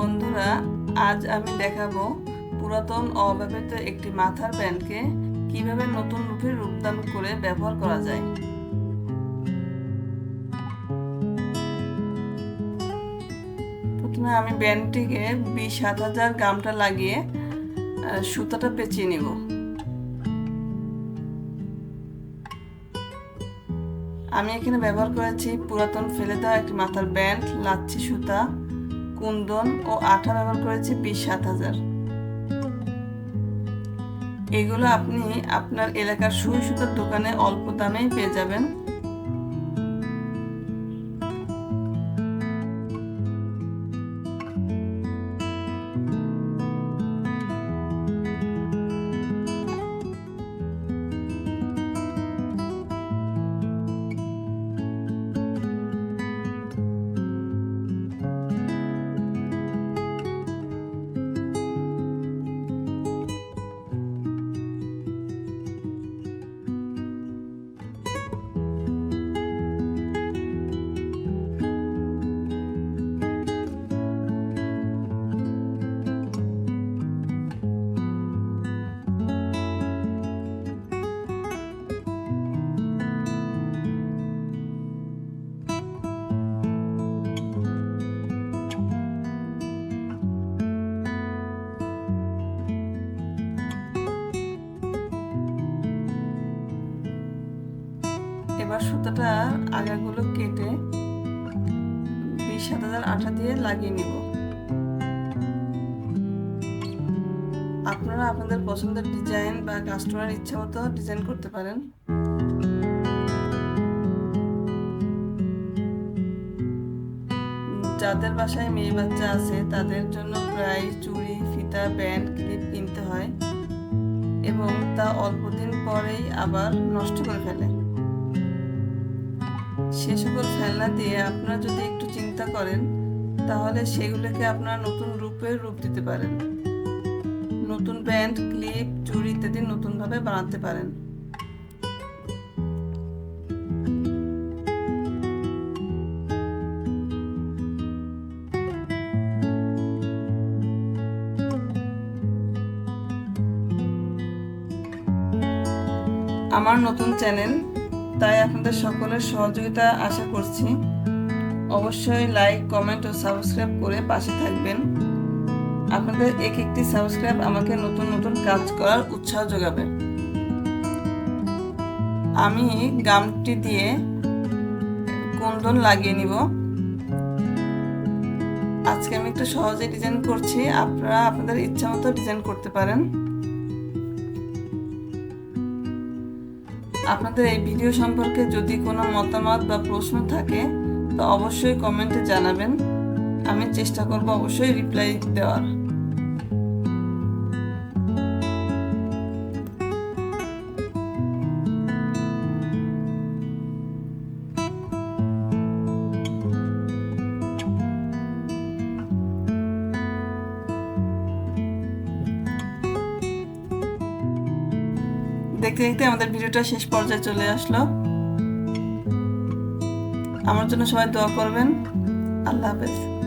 বন্ধুরা, আজ আমি দেখাবো পুরাতন অব্যবহৃত একটি মাথার ব্যান্ডকে কীভাবে নতুন রূপে রূপদান করে ব্যবহার করা যায়। প্রথমে আমি ব্যান্ডটিকে বিশ সাত হাজার গামটা লাগিয়ে সুতাটা পেঁচিয়ে নিব। আমি এখানে ব্যবহার করেছি পুরাতন ফেলে দেওয়া একটি মাথার ব্যান্ড, লাচ্ছি সুতা। কুন্দন ও আঠা ব্যবহার করেছি বিশ সাত হাজার। এগুলো আপনি আপনার এলাকার সুই সুতার দোকানে অল্প দামেই পেয়ে যাবেন। এবার সুতাটা আগাগুলো কেটে বিশ সাত হাজার আঠা দিয়ে লাগিয়ে নিব। আপনারা আপনাদের পছন্দের ডিজাইন বা কাস্টমার ইচ্ছা মতো ডিজাইন করতে পারেন। যাদের বাসায় মেয়ে বাচ্চা আছে, তাদের জন্য প্রায় চুড়ি, ফিতা ব্যান্ড ক্লিপ কিনতে হয় এবং তা অল্প দিন পরেই আবার নষ্ট করে ফেলে। সে সকল খেলনা দিয়ে আপনারা যদি একটু চিন্তা করেন, তাহলে সেগুলোকে আপনারা নতুন রূপে রূপ দিতে পারেন। নতুন ব্যান্ড, ক্লিপ, চুড়ি ইত্যাদি নতুনভাবে বানাতে পারেন। আমার নতুন চ্যানেল তাই আপনাদের সকলের সহযোগিতা আশা করছি। অবশ্যই লাইক কমেন্ট ও সাবস্ক্রাইব করে পাশে থাকবেন। আপনাদের এক একটি সাবস্ক্রাইব আমাকে নতুন নতুন কাজ করার উৎসাহ যোগাবে। আমি গামটি দিয়ে কুন্দন লাগিয়ে নিব। আজকে আমি একটু সহজে ডিজাইন করছি। আপনারা আপনাদের ইচ্ছা মতো ডিজাইন করতে পারেন। আপনাদের এই ভিডিও সম্পর্কে যদি কোনো মতামত বা প্রশ্ন থাকে, তো অবশ্যই কমেন্টে জানাবেন। আমি চেষ্টা করব অবশ্যই রিপ্লাই দেওয়ার। দেখতে দেখতে আমাদের ভিডিওটা শেষ পর্যায়ে চলে আসলো। আমার জন্য সবাই দোয়া করবেন। আল্লাহ হাফেজ।